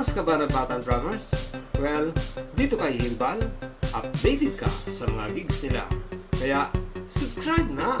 Fans ka ba ng Batang Drummers? Well, dito kay Himbal, updated ka sa mga gigs nila. Kaya, subscribe na!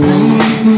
Mm-hmm.